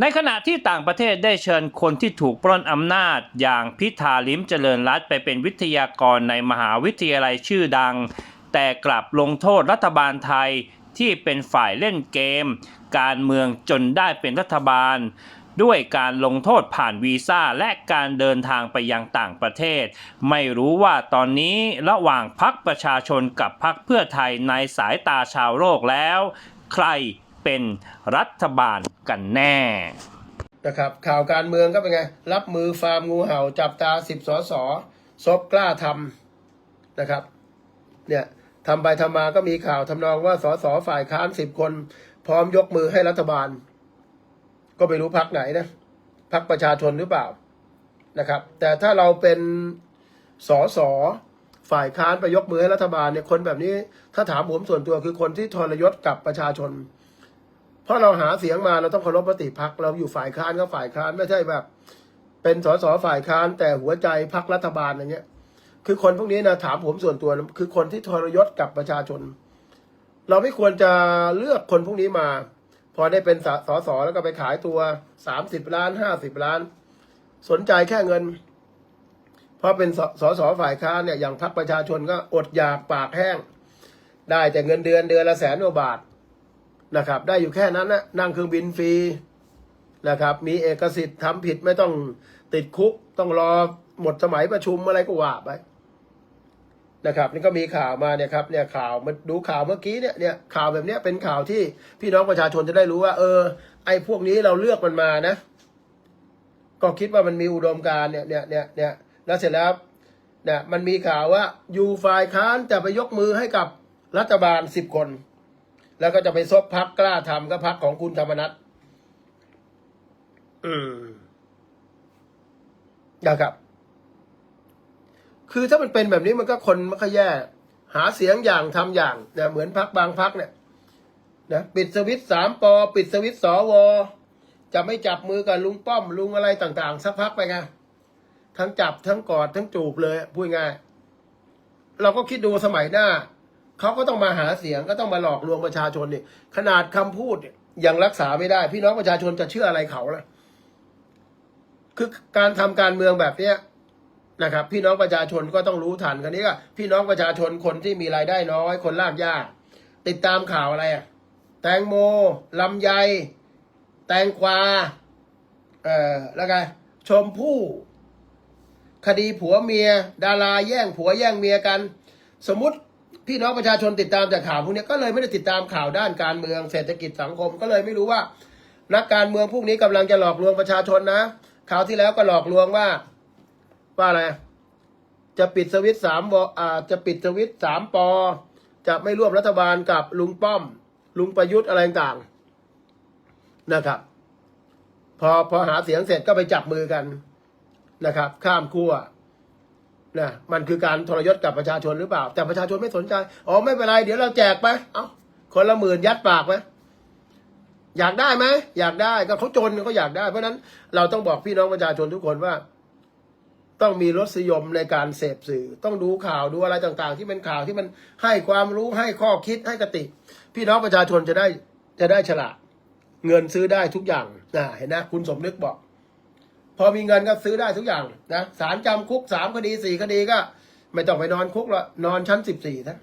ในขณะที่ต่างประเทศได้เชิญคนที่ถูกปล้นอำนาจ อย่างพิธาลิมเจริญรัตไปเป็นวิทยากรในมหาวิทยาลัยชื่อดัง แต่กลับลงโทษรัฐบาลไทยที่เป็นฝ่ายเล่นเกม การเมืองจนได้เป็นรัฐบาล ด้วยการลงโทษผ่านวีซ่าและการเดินทางไปยังต่างประเทศ ไม่รู้ว่าตอนนี้ระหว่างพักประชาชนกับพักเพื่อไทยในสายตาชาวโลกแล้ว ใคร เป็นรัฐบาลกันแน่นะครับข่าวการเมืองก็เป็นไง รับมือฟาร์มงูเห่าจับตาสิบสอสอซบกล้าทำนะครับเนี่ยทำไปทำมาก็มีข่าวทำนองว่าสอสอฝ่ายค้านสิบคน พร้อมยกมือให้รัฐบาล ก็ไม่รู้พักไหนนะพักประชาชนหรือเปล่านะครับ แต่ถ้าเราเป็นสอสอฝ่ายค้านไปยกมือให้รัฐบาลเนี่ยคนแบบนี้ ถ้าถามผมส่วนตัวคือคนที่ทรยศกับประชาชน เพราะเราหาเสียงมาเราต้องเคารพมติพักเราอยู่ฝ่ายค้านก็ฝ่ายค้านไม่ใช่แบบ เป็นสสฝ่ายค้าน แต่หัวใจพักรัฐบาลอย่างเงี้ย คือคนพวกนี้นะถามผมส่วนตัวนะคือคนที่ทรยศกับประชาชน เราไม่ควรจะเลือกคนพวกนี้มา พอได้เป็นสสแล้วก็ไปขายตัวสามสิบล้านห้าสิบล้าน สนใจแค่เงินเพราะเป็นสสสฝ่ายค้านเนี่ยอย่างพรรคประชาชนก็อดอยากปากแห้ง ได้แต่เงินเดือนเดือนละแสนกว่าบาท นะครับได้อยู่แค่นั้นนะนั่งเครื่องบินฟรีนะครับมีเอกสิทธิ์ทำผิดไม่ต้องติดคุกต้องรอหมดสมัยประชุมอะไรก็ว่าไปนะครับนี่ก็มีข่าวมาเนี่ยครับเนี่ยข่าวมาดูข่าวเมื่อกี้เนี่ยเนี่ยข่าวแบบเนี้ยเป็นข่าวที่พี่น้องประชาชนจะได้รู้ว่า เออ ไอ้พวกนี้เราเลือกมันมานะ ก็คิดว่ามันมีอุดมการเนี่ยเนี่ยเนี่ยเนี่ยแล้วเสร็จแล้วเนี่ยมันมีข่าวว่าอยู่ฝ่ายค้านจะไปยกมือให้กับรัฐบาลสิบคน แล้วก็จะไปซบพักกล้าทำก็พักของคุณธรรมนัฐอืมนะครับ คือถ้ามันเป็นแบบนี้มันก็คนมันก็แย่ หาเสียงอย่างทำอย่างเนี่ยเหมือนพักบางพักเนี่ยนะปิดสวิตช์สามปอปิดสวิตช์สวจะไม่จับมือกับลุงป้อมลุงอะไรต่าง ๆ สักพักไปไงทั้งจับทั้งกอดทั้งจูบเลยพูดง่ายเราก็คิดดูสมัยหน้า เขาก็ต้องมาหาเสียงก็ต้องมาหลอกลวงประชาชนนี่ขนาดคำพูดยังรักษาไม่ได้ พี่น้องประชาชนจะเชื่ออะไรเขาล่ะ คือการทำการเมืองแบบเนี้ยนะครับ พี่น้องประชาชนก็ต้องรู้ทันคันนี้ก็พี่น้องประชาชนคนที่มีรายได้น้อย คนลากยากติดตามข่าวอะไรอะแตงโมลำไย แตงกวาเอ่อแล้วไงชมพู่คดีผัวเมีย ดาราแย่งผัวแย่งเมียกัน สมมุติ พี่น้องประชาชนติดตามจากข่าวพวกนี้ก็เลยไม่ได้ติดตามข่าวด้านการเมืองเศรษฐกิจสังคม ก็เลยไม่รู้ว่า นักการเมืองพวกนี้กำลังจะหลอกลวงประชาชนนะข่าวที่แล้วก็หลอกลวงว่า ว่าอะไร จะปิดสวิตช์สามวอ่าจะปิดสวิตช์สามปอจะไม่ร่วมรัฐบาลกับลุงป้อม ลุงประยุทธ์อะไรต่างๆนะครับ พอพอหาเสียงเสร็จก็ไปจับมือกันนะครับ ข้ามขั้ว นะมันคือการทรยศกับประชาชนหรือเปล่า แต่ประชาชนไม่สนใจอ๋อไม่เป็นไรเดี๋ยวเราแจกไปเอาคนละหมื่นยัดปากไหมอยากได้ไหมอยากได้ก็เขาจนเขาอยากได้ เพราะฉะนั้นเราต้องบอกพี่น้องประชาชนทุกคนว่า ต้องมีรสนิยมในการเสพสื่อ ต้องดูข่าวดูอะไรต่าง ๆ ที่เป็นข่าวที่มันให้ความรู้ให้ข้อคิดให้กติ พี่น้องประชาชนจะได้จะได้ฉลาดเงินซื้อได้ทุกอย่างนะเห็นนะคุณสมนึกบอก พอมีเงินก็ซื้อได้ทุกอย่างนะสารจำคุกสามคดีสี่คดีก็ ไม่ต้องไปนอนคุกละนอนชั้นสิบสี่นะ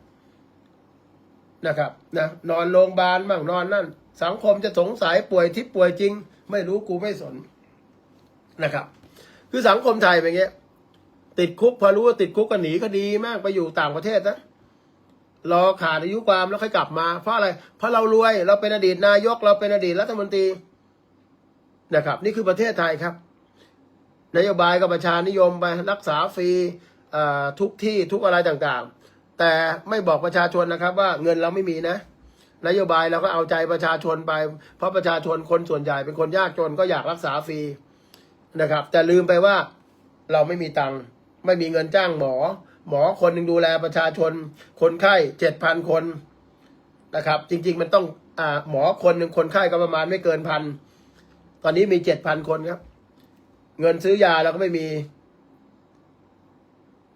นะครับนะนอนโรงพยาบาลบ้างนอนนั่น สังคมจะสงสัยป่วยทิพย์ป่วยจริง ไม่รู้กูไม่สนนะครับ คือสังคมไทยเป็นงเงี้ย ติดคุกพอรู้ว่าติดคุกก็หนีคดีมากไปอยู่ต่างประเทศนะรอขาดอายุความแล้วค่อยกลับมา เพราะอะไร เพราะเรารวยเราเป็นอดีตนายกเราเป็นอดีตรัฐมนตรีนะครับ นี่คือประเทศไทยครับ นโยบายกับประชานิยมไปรักษาฟรีทุกที่ทุกอะไรต่างๆ แต่ไม่บอกประชาชนนะครับว่าเงินเราไม่มีนะ นโยบายเราก็เอาใจประชาชนไป เพราะประชาชนคนส่วนใหญ่เป็นคนยากจนก็อยากรักษาฟรีนะครับ แต่ลืมไปว่าเราไม่มีตังค์ไม่มีเงินจ้างหมอ หมอคนหนึ่งดูแลประชาชน คนไข้เจ็ดพันคนนะครับ จริง ๆ มันต้องอหมอคนหนึ่งคนไข้ก็ประมาณไม่เกินพันตอนนี้มีเจ็ดพันคนครับ เงินซื้อยาเราก็ไม่มี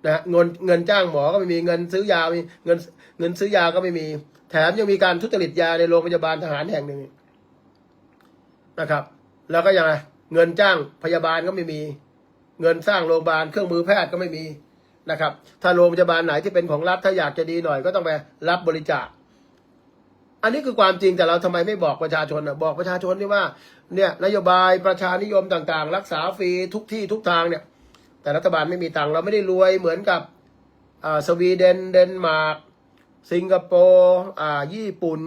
นะเงินเงินจ้างหมอก็ไม่มีเงินซื้อยามีเงินเงินซื้อยาก็ไม่มี แถมยังมีการทุจริตยาในโรงพยาบาลทหารแห่งหนึ่งนะครับ แล้วก็ยังไงเงินจ้างพยาบาลก็ไม่มี เงินสร้างโรงพยาบาลเครื่องมือแพทย์ก็ไม่มีนะครับ ถ้าโรงพยาบาลไหนที่เป็นของรัฐถ้าอยากจะดีหน่อยก็ต้องไปรับบริจาค อันนี้คือความจริงแต่เราทำไมไม่บอกประชาชนอะบอกประชาชนที่ว่า เนี่ยนโยบายประชานิยมต่างๆ รักษาฟรีทุกที่ทุกทางเนี่ย แต่รัฐบาลไม่มีตังค์เราไม่ได้รวยเหมือนกับอ่าสวีเดนเดนมาร์กสิงคโปร์อ่าญี่ปุ่น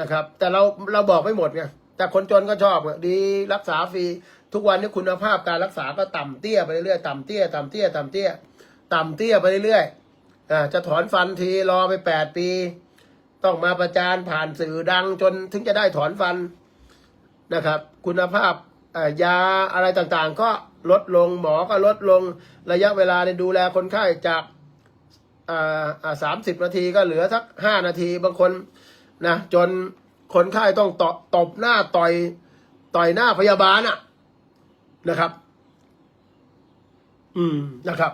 นะครับ แต่เราเราบอกไม่หมดไงแต่คนจนก็ชอบดีรักษาฟรีทุกวันนี้คุณภาพการรักษาก็ต่ำเตี้ยไปเรื่อยๆต่ำเตี้ยต่ำเตี้ยต่ำเตี้ยต่ำเตี้ยไปเรื่อยๆอ่าจะถอนฟันทีรอไปแปดปี ต้องมาประจานผ่านสื่อดังจนถึงจะได้ถอนฟัน นะครับ คุณภาพยาอะไรต่างๆ ก็ลดลงหมอก็ลดลงระยะเวลาในดูแลคนไข้จากสามสิบนาทีก็เหลือสักห้านาทีบางคนนะจนคนไข้ต้องตตบหน้าต่อยต่อยหน้าพยาบาลอะนะครับ อืมนะครับ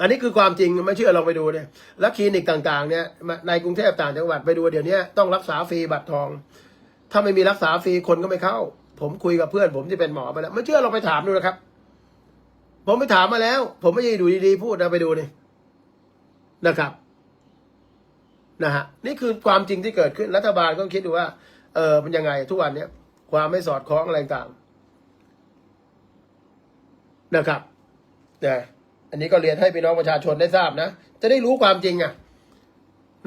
อันนี้คือความจริงไม่เชื่อลองไปดูเนี่ยแล้วคลินิกต่าง ๆ เนี่ยในกรุงเทพต่างจังหวัดไปดูเดี๋ยวนี้ต้องรักษาฟรีบัตรทอง ถ้าไม่มีรักษาฟรีคนก็ไม่เข้า ผมคุยกับเพื่อน ผมที่เป็นหมอไปแล้ว ไม่เชื่อลองไปถามดูนะครับ ผมไปถามมาแล้ว ผมไม่ใช่ดูดีๆพูดนะไปดูนี่นะครับนะฮะนี่คือความจริงที่เกิดขึ้นรัฐบาลก็คิดดูว่า เออมันยังไง ทุกวันเนี้ยความไม่สอดคล้องอะไรต่างนะครับนะอันนี้ก็เรียนให้พี่น้องประชาชนได้ทราบนะ จะได้รู้ความจริงอะ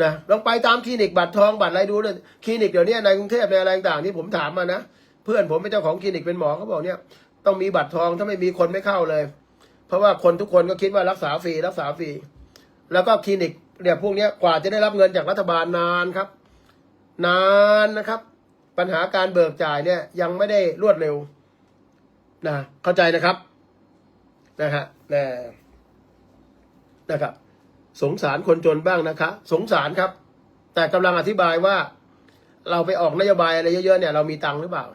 นะลองไปตามคลินิกบัตรทองบัตรอะไรดูเลยคลินิกเดี๋ยวนี้ในกรุงเทพในอะไรต่างๆที่ผมถามมานะเพื่อนผมเป็นเจ้าของคลินิกเป็นหมอเขาบอกเนี่ย ต้องมีบัตรทองถ้าไม่มีคนไม่เข้าเลย เพราะว่าคนทุกคนก็คิดว่ารักษาฟรีรักษาฟรีแล้วก็คลินิกเนี่ยพวกนี้กว่าจะได้รับเงินจากรัฐบาลนานครับ นานนะครับ ปัญหาการเบิกจ่ายเนี่ยยังไม่ได้รวดเร็วนะเข้าใจนะครับนะฮะนะนะครับ สงสารคนจนบ้างนะคะ สงสารครับ แต่กำลังอธิบายว่า เราไปออกนโยบายอะไรเยอะๆเนี่ยเรามีตังค์หรือเปล่า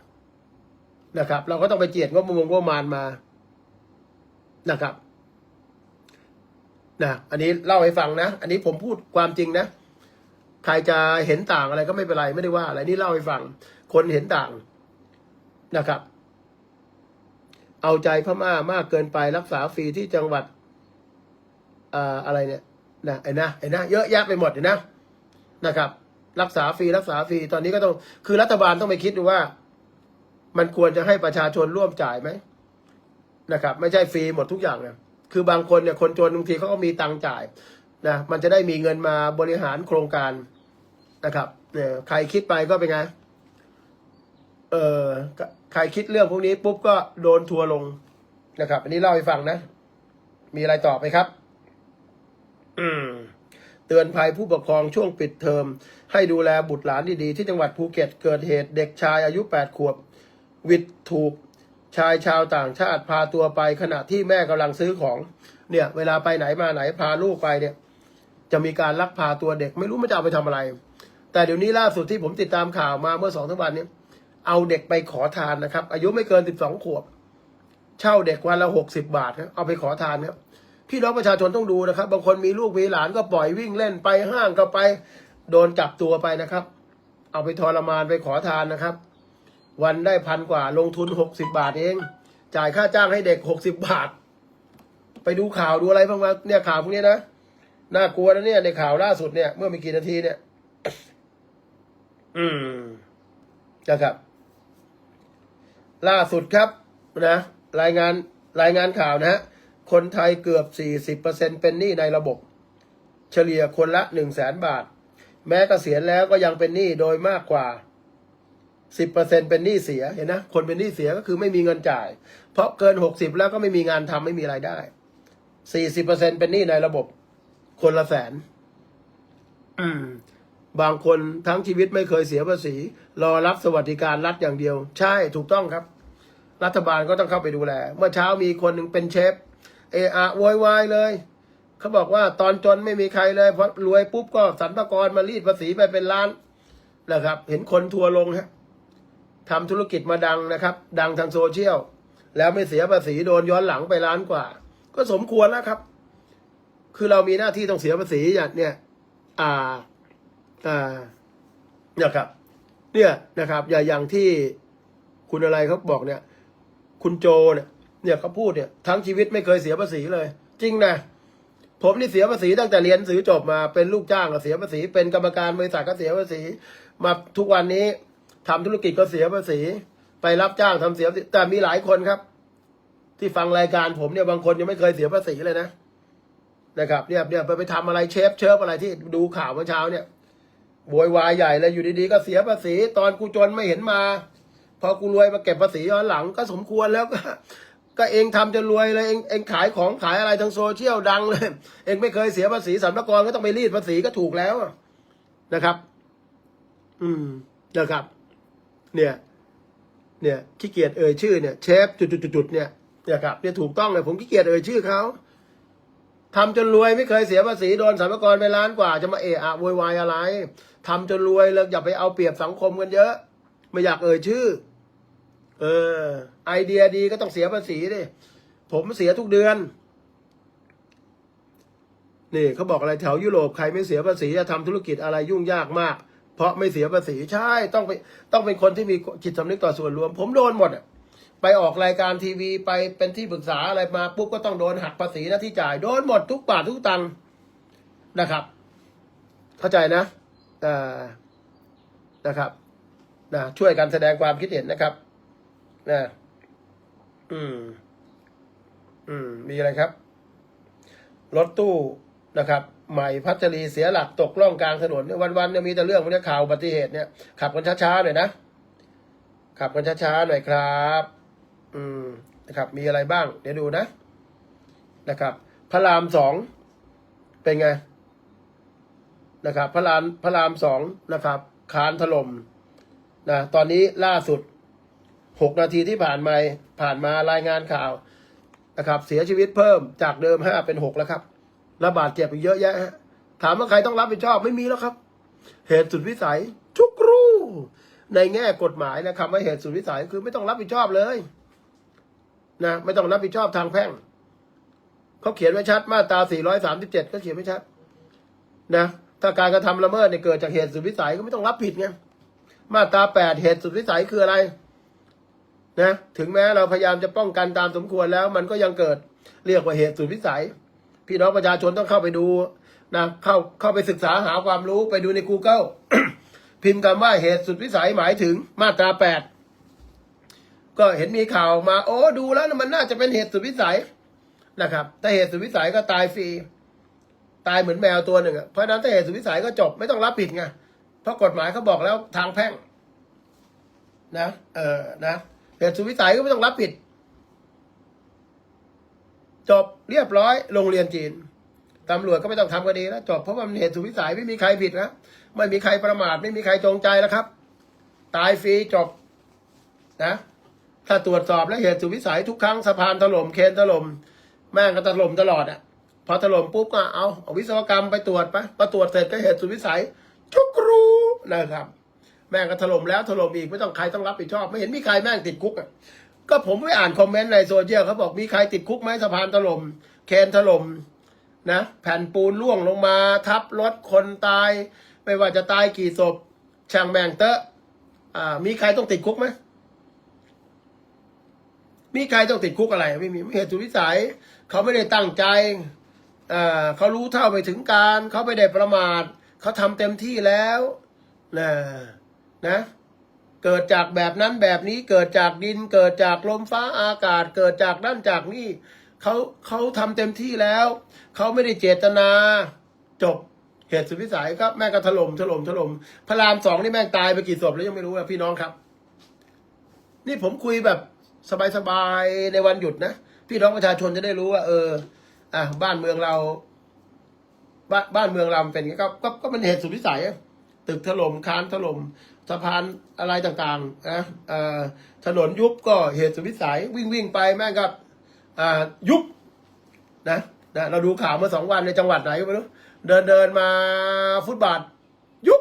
นะครับ เราก็ต้องไปเจียดงบประมงงบประมาณมานะครับนะอันนี้เล่าให้ฟังนะ อันนี้ผมพูดความจริงนะ ใครจะเห็นต่างอะไรก็ไม่เป็นไรไม่ได้ว่า อะไรนี่เล่าให้ฟัง คนเห็นต่างนะครับ เอาใจพม่ามากเกินไปรักษาฟรีที่จังหวัดอ่าอะไรเนี่ย นะไอ้นะไอ้นะเยอะแยะไปหมดเลยนะนะครับ รักษาฟรีรักษาฟรีตอนนี้ก็ต้องคือรัฐบาลต้องไปคิดดูว่า มันควรจะให้ประชาชนร่วมจ่ายไหมนะครับ ไม่ใช่ฟรีหมดทุกอย่างนะคือบางคนเนี่ยคนจนบางทีเขาก็มีตังค์จ่ายนะมันจะได้มีเงินมาบริหารโครงการนะครับเนี่ยใครคิดไปก็เป็นไงเออใครคิดเรื่องพวกนี้ปุ๊บก็โดนทัวร์ลงนะครับ อันนี้เล่าให้ฟังนะ มีอะไรต่อไหมครับ เตือนภัยผู้ปกครองช่วงปิดเทอม ให้ดูแลบุตรหลานดีๆ ที่จังหวัดภูเก็ตเกิดเหตุเด็กชายอายุ 8 ขวบ วิทย์ถูกชายชาวต่างชาติพาตัวไปขณะที่แม่กำลังซื้อของ เนี่ยเวลาไปไหนมาไหนพาลูกไปเนี่ย จะมีการลักพาตัวเด็กไม่รู้มันจะเอาไปทำอะไร แต่เดี๋ยวนี้ล่าสุดที่ผมติดตามข่าวมาเมื่อสองสามวันนี้เอาเด็กไปขอทานนะครับ อายุไม่เกินสิบสองขวบ เช่าเด็กวันละหกสิบาทครับเอาไปขอทานครับ พี่น้องประชาชนต้องดูนะครับ บางคนมีลูกมีหลานก็ปล่อยวิ่งเล่นไปห้างก็ไป โดนจับตัวไปนะครับ เอาไปทรมานไปขอทานนะครับ วันได้พันกว่าลงทุนหกสิบาทเอง จ่ายค่าจ้างให้เด็กหกสิบบาท ไปดูข่าวดูอะไรบ้างมาเนี่ยข่าวพวกนี้นะน่ากลัวนะเนี่ยในข่าวล่าสุดเนี่ยเมื่อไม่กี่นาทีเนี่ย อืมนะครับ ล่าสุดครับนะรายงานรายงานข่าวนะฮะ คนไทยเกือบ 40%เป็นหนี้ในระบบ เฉลี่ยคนละ 1 0 0 0 0แสนบาท แม้เกษียณแล้วก็ยังเป็นหนี้โดยมากกว่า 10%เป็นหนี้เสียเห็นนะคนเป็นหนี้เสียก็คือไม่มีเงินจ่าย เพราะเกิน 60 แล้วก็ไม่มีงานทำไม่มีรายได้ 40%เป็นหนี้ในระบบ คนละแสน อืมบางคนทั้งชีวิตไม่เคยเสียภาษี รอรับสวัสดิการรัฐอย่างเดียว ใช่ถูกต้องครับ รัฐบาลก็ต้องเข้าไปดูแล เมื่อเช้ามีคนหนึ่งเป็นเชฟ เออะโวยวายเลย เขาบอกว่าตอนจนไม่มีใครเลยพอรวยปุ๊บก็สรรพากรมารีดภาษีไปเป็นล้านนะครับ เห็นคนทัวร์ลงฮะทำธุรกิจมาดังนะครับ ดังทางโซเชียล แล้วไม่เสียภาษีโดนย้อนหลังไปล้านกว่า ก็สมควรแล้วครับ คือเรามีหน้าที่ต้องเสียภาษีอย่างเนี่ย อ่าอ่านะครับ เนี่ยนะครับ อย่าอย่างที่คุณอะไรเขาบอกเนี่ย คุณโจเนี่ย เนี่ยเขาพูดเนี่ยทั้งชีวิตไม่เคยเสียภาษีเลย จริงนะผมนี่เสียภาษีตั้งแต่เรียนหนังสือจบมาเป็นลูกจ้างก็เสียภาษีเป็นกรรมการบริษัทก็เสียภาษี มาทุกวันนี้ทำธุรกิจก็เสียภาษี ไปรับจ้างทำเสียภาษีแต่มีหลายคนครับ ที่ฟังรายการผมเนี่ยบางคนยังไม่เคยเสียภาษีเลยนะนะครับเนี่ยเนี่ยไปไปทำอะไรเชฟเชิฟอะไรที่ดูข่าวเมื่อเช้าเนี่ยโวยวายใหญ่เลยอยู่ดีๆก็เสียภาษี ตอนกูจนไม่เห็นมา พอกูรวยมาเก็บภาษีย้อนหลังก็สมควรแล้วก็ ก็เองทำจนรวยเลยเองเองขายของขายอะไรทางโซเชียลดังเลย เองไม่เคยเสียภาษีสรรพากรก็ต้องไปรีดภาษีก็ถูกแล้วนะครับ อืมนะครับ เนี่ย เนี่ยขี้เกียจเอ่ยชื่อเนี่ยเชฟจุดๆเนี่ยเนี่ยครับเนี่ยถูกต้องเลยผมขี้เกียจเอ่ยชื่อเขาทำจนรวยไม่เคยเสียภาษีโดนสรรพากรไปล้านกว่าจะมาเอะอะโวยวายอะไรทำจนรวยแล้วอย่าไปเอาเปรียบสังคมกันเยอะ ไม่อยากเอ่ยชื่อ เออ ไอเดียดีก็ต้องเสียภาษีดิ ผมเสียทุกเดือน นี่เขาบอกอะไรแถวยุโรปใครไม่เสียภาษีจะทำธุรกิจอะไรยุ่งยากมาก เพราะไม่เสียภาษีใช่ต้องไปต้องเป็นคนที่มีจิตสำนึกต่อส่วนรวม ผมโดนหมดอะไปออกรายการทีวีไปเป็นที่ปรึกษาอะไรมาปุ๊บก็ต้องโดนหักภาษีหน้าที่จ่ายโดนหมดทุกบาททุกตังค์นะครับ เข้าใจนะอ่านะครับนะช่วยกันแสดงความคิดเห็นนะครับ นะ อืม อืม มีอะไรครับ รถตู้นะครับ ใหม่พัชรีเสียหลักตกล่องกลางถนนเนี่ยวันๆเนี่ยมีแต่เรื่องพวกนี้ข่าวอุบัติเหตุเนี่ย ขับกันช้าๆหน่อยนะ ขับกันช้าๆหน่อยครับ อืม นะครับ มีอะไรบ้าง เดี๋ยวดูนะ นะครับ พระรามสองเป็นไง นะครับ พระรามพระรามสองนะครับ คานถล่มนะ ตอนนี้ล่าสุด หกนาทีที่ผ่านมาผ่านมารายงานข่าวนะครับ เสียชีวิตเพิ่มจากเดิมห้าเป็นหกแล้วครับระบาดเจ็บอีกเยอะแยะฮะถามว่าใครต้องรับผิดชอบไม่มีแล้วครับ เหตุสุดวิสัยทุกรู้ในแง่กฎหมายนะคำว่าเหตุสุดวิสัยคือไม่ต้องรับผิดชอบเลยนะไม่ต้องรับผิดชอบทางแพ่งเขาเขียนไว้ชัดมาตรา 437 ก็เขียนไว้ชัดนะถ้าการกระทำละเมิดเนี่ยเกิดจากเหตุสุดวิสัยก็ไม่ต้องรับผิดไงมาตรา 8 เหตุสุดวิสัยคืออะไร นะถึงแม้เราพยายามจะป้องกันตามสมควรแล้วมันก็ยังเกิดเรียกว่าเหตุสุดวิสัย พี่น้องประชาชนต้องเข้าไปดูนะเข้าเข้าไปศึกษาหาความรู้ไปดูใน Google พิมพ์คำว่าเหตุสุดวิสัยหมายถึงมาตราแปดก็เห็นมีข่าวมา โอ้ดูแล้วมันน่าจะเป็นเหตุสุดวิสัยนะครับ ถ้าเหตุสุดวิสัยก็ตายฟรีตายเหมือนแมวตัวหนึ่งเพราะนั้นถ้าเหตุสุดวิสัยก็จบไม่ต้องรับผิดไงเพราะกฎหมายเขาบอกแล้วทางแพ่ง นะ เออนะ เหตุสุวิสัยก็ไม่ต้องรับผิด จบเรียบร้อย โรงเรียนจีนตำรวจก็ไม่ต้องทำคดีแล้วจบเพราะว่ามันเหตุสุวิสัยไม่มีใครผิดนะไม่มีใครประมาทไม่มีใครจงใจแล้วครับ ตายฟรีจบนะ ถ้าตรวจสอบแล้วเหตุสุวิสัยทุกครั้งสะพานถล่มเคนถล่มแม่งก็ถล่มตลอดอะพอถล่มปุ๊บก็เอาเอาวิศวกรรมไปตรวจไปพอตรวจเสร็จก็เหตุสุวิสัยทุกรู้นะครับ แม่งก็ถล่มแล้วถล่มอีกไม่ต้องใครต้องรับผิดชอบ ไม่เห็นมีใครแม่งติดคุกอะก็ผมไปอ่านคอมเมนต์ในโซเชียลเขาบอกมีใครติดคุกไหมสะพานถล่มเคนถล่มนะแผ่นปูนล่วงลงมา ทับรถคนตาย ไม่ว่าจะตายกี่ศพช่างแม่งเตอะอ่า มีใครต้องติดคุกไหมมีใครต้องติดคุกอะไร ไม่มีไม่เหตุสุวิสัย เขาไม่ได้ตั้งใจอ่าเขารู้เท่าไปถึงการ เขาไม่ได้ประมาทเขาทำเต็มที่แล้วนะ นะ เกิดจากแบบนั้นแบบนี้เกิดจากดิน เกิดจากลมฟ้าอากาศ เกิดจากนั่นจากนี่เขาเขาทำเต็มที่แล้วเขาไม่ได้เจตนาจบเหตุสุดวิสัยครับแม่ก็ถล่มถล่มถล่มพระรามสองนี่แม่งตายไปกี่ศพแล้วยังไม่รู้อะพี่น้องครับ นี่ผมคุยแบบสบายๆในวันหยุดนะพี่น้องประชาชนจะได้รู้ว่า เออ อะบ้านเมืองเรา บ้านบ้านเมืองเรามเป็นอย่างก็ก็ก็เป็นเหตุสุดวิสัยตึกถล่มคานถล่ม สะพานอะไรต่างๆนะถนนยุบก็เหตุสุดวิสัยวิ่งวิ่งไปแม่งก็อ่ายุบนะนะเราดูข่าวเมื่อสองวันในจังหวัดไหนไม่รู้เดินเดินมาฟุตบาทยุบ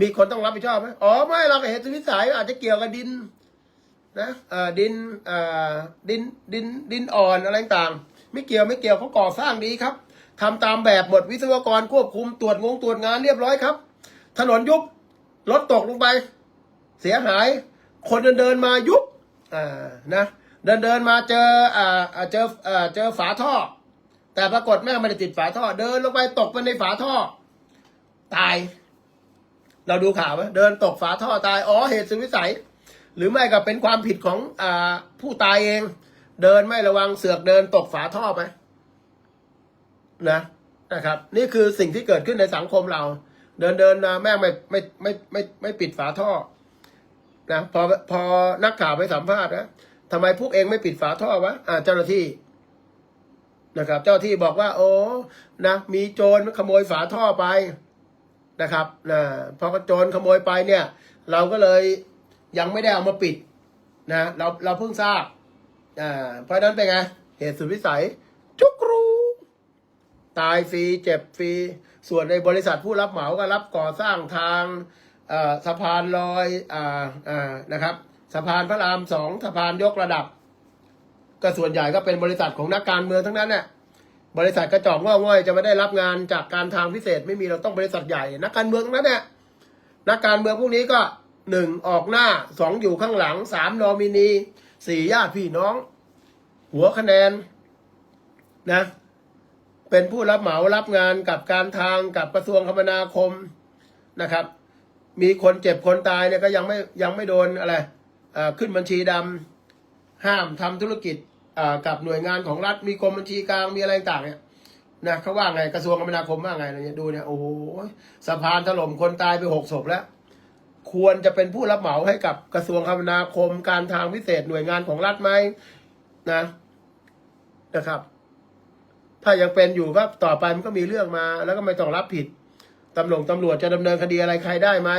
มีคนต้องรับผิดชอบไหมอ๋อไม่เราก็เหตุสุดวิสัยอาจจะเกี่ยวกับดินนะดินดินดินดินอ่อนอะไรต่างไม่เกี่ยวไม่เกี่ยวเขาก่อสร้างดีครับทำตามแบบหมดวิศวกรควบคุมตรวจงงตรวจงานเรียบร้อยครับ ถนนยุบ รถตกลงไป เสียหาย คนเดินเดินมายุบอ่านะเดินเดินมาเจออ่าเจออ่าเจอฝาท่อ แต่ปรากฏแม่ไม่ได้ติดฝาท่อ เดินลงไปตกไปในฝาท่อ ตาย เราดูข่าวไหมเดินตกฝาท่อตายอ๋อเหตุสุดวิสัย หรือไม่ก็เป็นความผิดของอาผู้ตายเอง เดินไม่ระวังเสือกเดินตกฝาท่อไปนะนะครับ นี่คือสิ่งที่เกิดขึ้นในสังคมเรา เดินเดินมาแม่งไม่ไม่ไม่ไม่ไม่ปิดฝาท่อนะพอพอนักข่าวไปสัมภาษณ์นะทำไมพวกเองไม่ปิดฝาท่อวะอ่าเจ้าหน้าที่นะครับ เจ้าที่บอกว่า โอ้นะมีโจรขโมยฝาท่อไปนะครับนะพอโจรขโมยไปเนี่ย เราก็เลยยังไม่ได้เอามาปิดนะเราเราเพิ่งทราบอ่าเพราะฉะนั้นเป็นไงเหตุสุดวิสัยจุกรู ตายฟรีเจ็บฟรี ส่วนในบริษัทผู้รับเหมาก็รับก่อสร้างทางสะพานลอยออนะครับสะพานพระรามสองสะพานยกระดับ ก็ส่วนใหญ่ก็เป็นบริษัทของนักการเมืองทั้งนั้นเนี่ยบริษัทกระจอกงอกง่อยจะไม่ได้รับงานจากการทางพิเศษไม่มีเราต้องบริษัทใหญ่ นักการเมืองทั้งนั้นเนี่ยนักการเมืองพวกนี้ก็หนึ่งออกหน้าสองอยู่ข้างหลังสามนอมินีสี่ญาติพี่น้อง หัวคะแนนนะ เป็นผู้รับเหมารับงานกับการทางกับกระทรวงคมนาคมนะครับ มีคนเจ็บคนตายเนี่ยก็ยังไม่ยังไม่โดนอะไรขึ้นบัญชีดำห้ามทำธุรกิจกับหน่วยงานของรัฐมีกรมบัญชีกลางมีอะไรต่างเนี่ยนะเขาว่าไงกระทรวงคมนาคมว่าไงเนี่ยดูเนี่ยโอ้โหสะพานถล่มคนตายไปหกศพแล้ว ควรจะเป็นผู้รับเหมาให้กับกระทรวงคมนาคม การทางพิเศษหน่วยงานของรัฐไหมนะนะครับ ถ้ายังเป็นอยู่ก็ต่อไปมันก็มีเรื่องมา แล้วก็ไม่ต้องรับผิดตำรวจตำรวจจะดำเนินคดีอะไรใครได้ไหม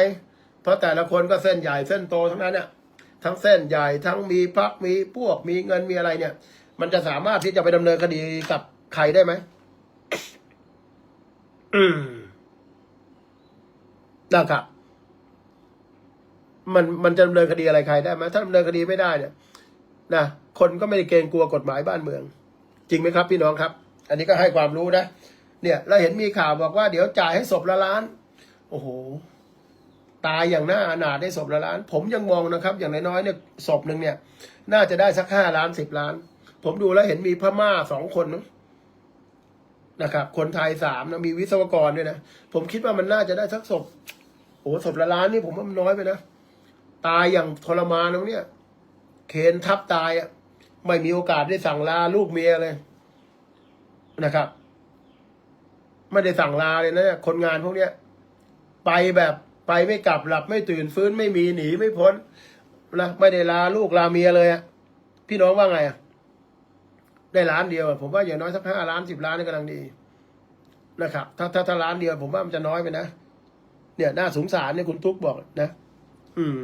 เพราะแต่ละคนก็เส้นใหญ่เส้นโตทั้งนั้นเนี่ยทั้งเส้นใหญ่ทั้งมีพักมีพวกมีเงินมีอะไรเนี่ย มันจะสามารถที่จะไปดำเนินคดีกับใครได้ไหมอืมนะครับมันมันจะดำเนินคดีอะไรใครได้ไหมถ้าดำเนินคดีไม่ได้เนี่ยนะคนก็ไม่ได้เกรงกลัวกฎหมายบ้านเมือง จริงไหมครับ พี่น้องครับ อันนี้ก็ให้ความรู้นะ เนี่ยเราเห็นมีข่าวบอกว่าเดี๋ยวจ่ายให้ศพละล้าน โอ้โห ตายอย่างน่าอนาถได้ศพละล้าน ผมยังมองนะครับ อย่างน้อยๆเนี่ยศพหนึ่งเนี่ย น่าจะได้สักห้าล้านสิบล้าน ผมดูแล้วเห็นมีพม่าสองคนนะนะครับ คนไทยสามนะมีวิศวกรด้วยนะ ผมคิดว่ามันน่าจะได้สักศพ โอ้ศพละล้านนี่ผมว่ามันน้อยไปนะ ตายอย่างทรมานนะเนี่ยเคนทับตายอะ ไม่มีโอกาสได้สั่งลาลูกเมียเลย นะครับ ไม่ได้สั่งลาเลยนะ คนงานพวกเนี้ย ไปแบบไปไม่กลับหลับไม่ตื่นฟื้นไม่มีหนีไม่พ้นนะไม่ได้ลาลูกลาเมียเลยอะพี่น้องว่าไงอะได้ล้านเดียว ผมว่าอย่างน้อยสักห้าล้านสิบล้านนี่กำลังดีนะครับ ถ้าถ้าถ้าล้านเดียว ผมว่ามันจะน้อยไปนะเนี่ยน่าสงสารเนี่ยคุณตุ๊กบอกนะ อืม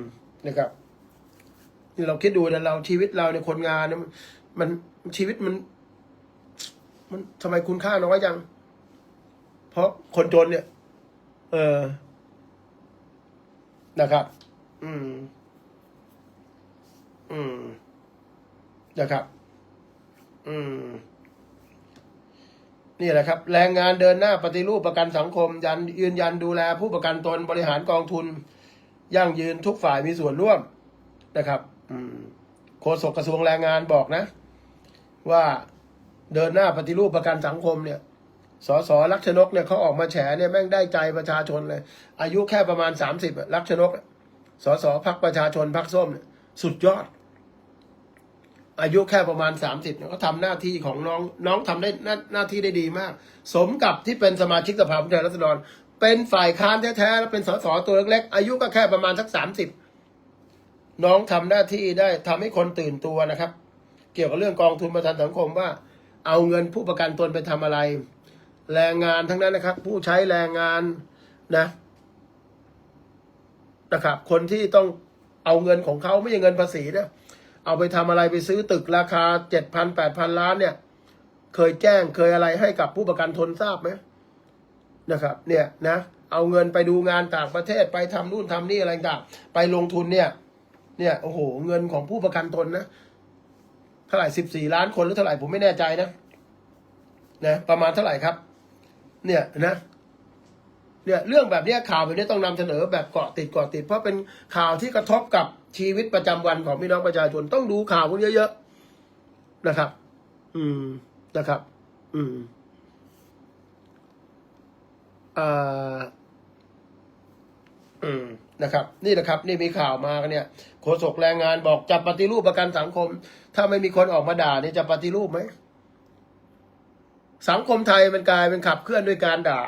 นะครับนี่เราคิดดูนะเราชีวิตเราในคนงานเนี่ยมันมันชีวิตมัน มันทำไมคุณค่าน้อยจัง เพราะคนจนเนี่ย เออนะครับ อืม อืม นะครับ อืม นี่แหละครับ แรงงานเดินหน้าปฏิรูปประกันสังคม ยันยืนยันดูแล ผู้ประกันตนบริหารกองทุน ยั่งยืนทุกฝ่ายมีส่วนร่วมนะครับ อืมโฆษกกระทรวงแรงงานบอกนะ ว่า เดินหน้าปฏิรูปประกันสังคมเนี่ยสสลักษณกเนี่ยเขาออกมาแฉเนี่ยแม่งได้ใจประชาชนเลย อายุแค่ประมาณสามสิบลักษณกสสพักประชาชนพักส้มเนี่ยสุดยอด อายุแค่ประมาณสามสิบเนี่ยเขาทำหน้าที่ของน้องน้องทำได้หน้าหน้าที่ได้ดีมาก สมกับที่เป็นสมาชิกสภาผู้แทนราษฎร เป็นฝ่ายค้านแท้ๆแล้วเป็นสสตัวเล็กๆอายุก็แค่ประมาณสักสามสิบน้องทำหน้าที่ได้ทำให้คนตื่นตัวนะครับ เกี่ยวกับเรื่องกองทุนประกันสังคมว่า เอาเงินผู้ประกันตนไปทำอะไร แรงงานทั้งนั้นนะครับ ผู้ใช้แรงงานนะนะครับ คนที่ต้องเอาเงินของเขาไม่ใช่เงินภาษีนะเอาไปทำอะไรไปซื้อตึกราคาเจ็ดพันแปดพันล้านเนี่ย เคยแจ้งเคยอะไรให้กับผู้ประกันตนทราบไหมนะครับ เนี่ยนะ เอาเงินไปดูงานต่างประเทศไปทำนู่นทำนี่อะไรต่างไปลงทุนเนี่ย เนี่ยโอ้โห เงินของผู้ประกันตนนะ เท่าไหร่สิบสี่ล้านคนหรือเท่าไหร่ผมไม่แน่ใจนะนะประมาณเท่าไหร่ครับ เนี่ยนะเนี่ยเรื่องแบบนี้ข่าวแบบนี้ต้องนำเสนอแบบเกาะติดเกาะติด เพราะเป็นข่าวที่กระทบกับชีวิตประจำวันของพี่น้องประชาชนต้องดูข่าวพวกเยอะๆนะครับ อืมนะครับ อืมอ่า อืมนะครับ นี่นะครับ นี่มีข่าวมากันเนี่ยโฆษกแรงงานบอกจะปฏิรูปประกันสังคม ถ้าไม่มีคนออกมาด่าเนี่ยจะปฏิรูปไหมสังคมไทยมันกลายเป็นขับเคลื่อนด้วยการด่า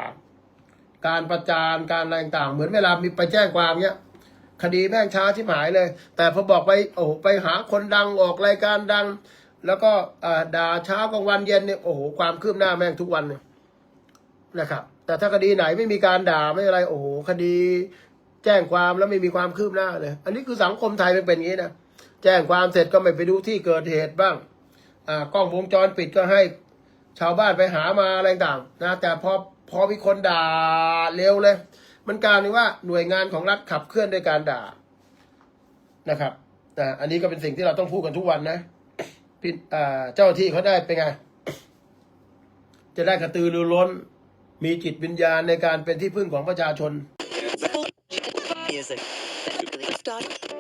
การประจานการอะไรต่างๆ เหมือนเวลามีไปแจ้งความเนี้ยคดีแม่งช้าชิบหายเลย แต่พอบอกไปโอ้โหไปหาคนดังออกรายการดัง แล้วก็อ่าด่าเช้ากลางวันเย็นเนี่ยโอ้โหความคืบหน้าแม่งทุกวันเนี่ยนะครับ แต่ถ้าคดีไหนไม่มีการด่าไม่อะไร โอ้โหคดี แจ้งความแล้วไม่มีความคืบหน้าเลย อันนี้คือสังคมไทยมันเป็นอย่างนี้นะ แจ้งความเสร็จก็ไม่ไปดูที่เกิดเหตุบ้าง อ่ากล้องวงจรปิดก็ให้ชาวบ้านไปหามาอะไรต่างนะ แต่พอพอมีคนด่าเร็วเลย มันกลารว่าหน่วยงานของรัฐขับเคลื่อนด้วยการด่านะครับอ่าอันนี้ก็เป็นสิ่งที่เราต้องพูดกันทุกวันนะพี่อ่าเจ้าหน้าที่เขาได้เป็นไง จะได้กระตือรือร้น มีจิตวิญญาณในการเป็นที่พึ่งของประชาชน music. Lift off.